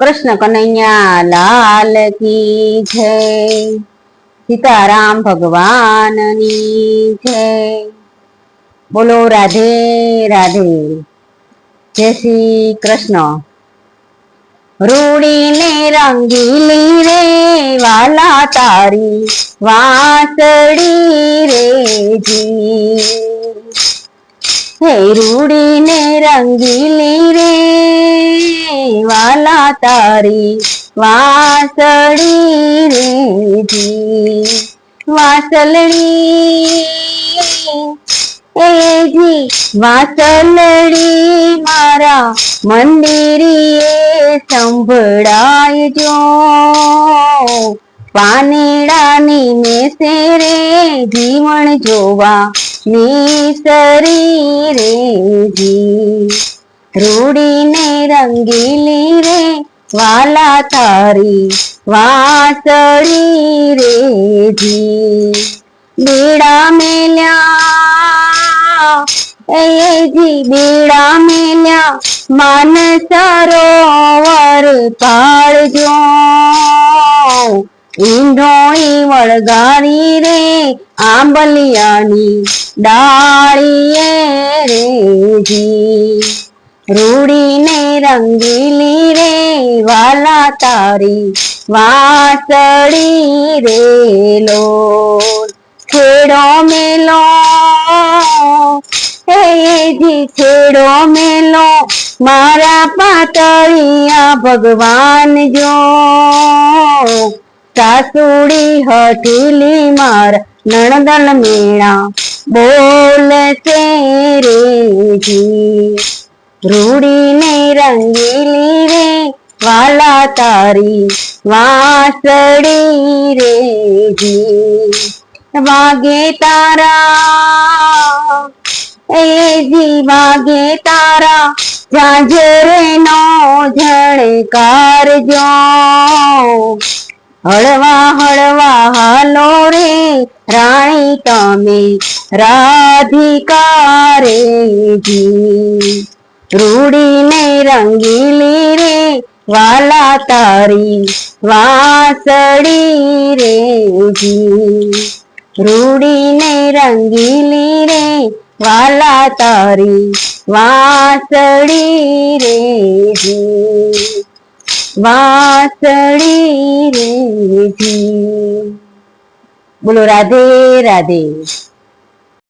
કૃષ્ણ કનૈયા લાલ કી જય, સીતારામ ભગવાનની જય. બોલો રાધે રાધે. જય શ્રી કૃષ્ણ. રૂડીને રંગીલી રે વાલા તારી વાસળી રે જી. હે રૂડીને રંગીલી રે વાલા તારી વાસળી રે જી વાસલડી એજી વાસલડી મારા મંદિરીએ સંભળાય જો પાનેડાની મેસે રે જીવણ જોવા નિસરી રે જી રૂડીને રંગીલી રે વાલા તારી વાસળી રે જી બેડા મેલ્યા એ જી બેડા મેલ્યા માન સરોવર પાડજો ઈંઢોળી વળગારી રે આંબલિયાની ડાળીએ રે જી રૂડીને રંગીલી રે વાલા તારી વાસળી રે લો છેડો મેલો હે જી છેડો મેલો, મારા પાતળિયા ભગવાન જો. સાસુડી હઠીલી માર નણદલ મેળા બોલશે રે જી રૂડીને રંગીલી રે વાલા તારી વાસડી રે જી વાગે તારા, એ જી વાગે તારા જાજરે નો ઝણકાર જો. હળવા હળવા હાલો રે, રાણી તમે રાધિકા રે જી રૂડીને રંગીલી રે વાલા તારી વાસળી રે જી રૂડીને રંગીલી રે વાલા તારી વાસળી રે જી વાસળી રે જી બોલો, રાધે રાધે.